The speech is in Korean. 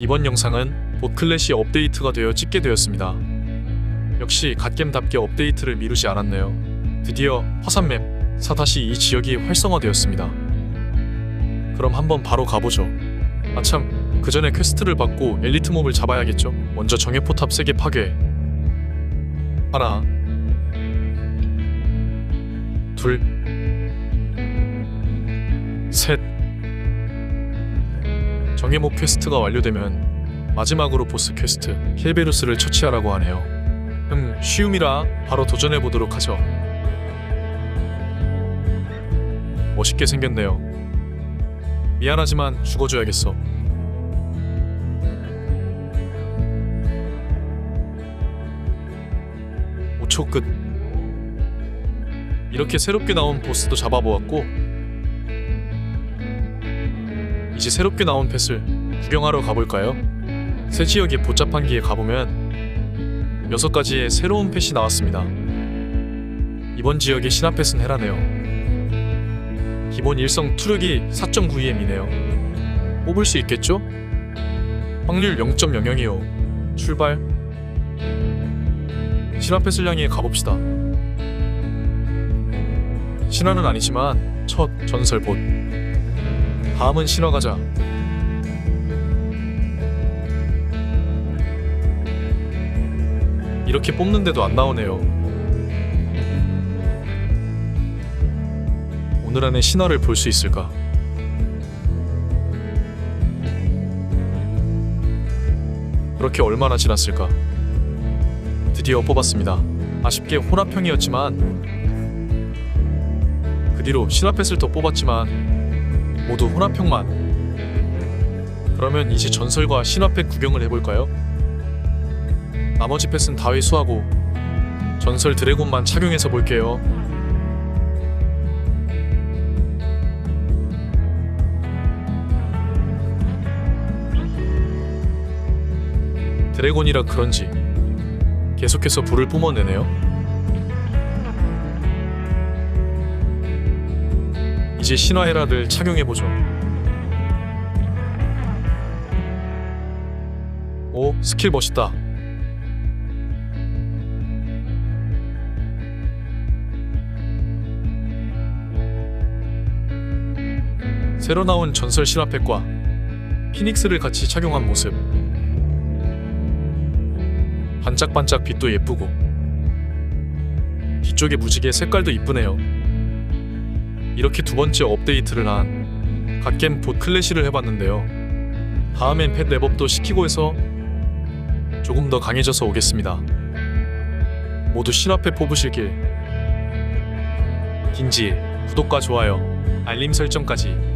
이번 영상은 봇클래시 업데이트가 되어 찍게 되었습니다. 역시 갓겜답게 업데이트를 미루지 않았네요. 드디어 화산맵 4-2 지역이 활성화되었습니다. 그럼 한번 바로 가보죠. 아참, 그 전에 퀘스트를 받고 엘리트 몹을 잡아야겠죠. 먼저 정예포탑 세계 파괴. 하나, 둘, 셋. 정예목 퀘스트가 완료되면 마지막으로 보스 퀘스트 힐베루스를 처치하라고 하네요. 음, 쉬움이라 바로 도전해 보도록 하죠. 멋있게 생겼네요. 미안하지만 죽어줘야겠어. 끝. 이렇게 새롭게 나온 보스도 잡아보았고 이제 새롭게 나온 펫을 구경하러 가볼까요? 새 지역의 복잡한 기에 가보면 여섯 가지의 새로운 펫이 나왔습니다. 이번 지역의 신화 펫은 헤라네요. 기본 일성 투력이 4.92M이네요. 뽑을 수 있겠죠? 확률 0.00이요. 출발. 신화 펫을 향해 가봅시다. 신화는 아니지만 첫 전설 봇. 다음은 신화 가자. 이렇게 뽑는데도 안 나오네요. 오늘 안에 신화를 볼 수 있을까? 그렇게 얼마나 지났을까? 드디어 뽑았습니다. 아쉽게 혼합형이었지만 그 뒤로 신화펫을 더 뽑았지만 모두 혼합형만. 그러면 이제 전설과 신화펫 구경을 해볼까요? 나머지 펫은 다 회수하고 전설 드래곤만 착용해서 볼게요. 드래곤이라 그런지 계속해서 불을 뿜어내네요. 이제 신화헤라를 착용해보죠. 오, 스킬 멋있다. 새로 나온 전설 신화팩과 피닉스를 같이 착용한 모습. 반짝반짝 빛도 예쁘고 뒤쪽에 무지개 색깔도 이쁘네요. 이렇게 두 번째 업데이트를 한 갓겜 봇 클래시를 해봤는데요. 다음엔 펫 랩업도 시키고 해서 조금 더 강해져서 오겠습니다. 모두 신화펫 뽑으실길. 긴지 구독과 좋아요, 알림 설정까지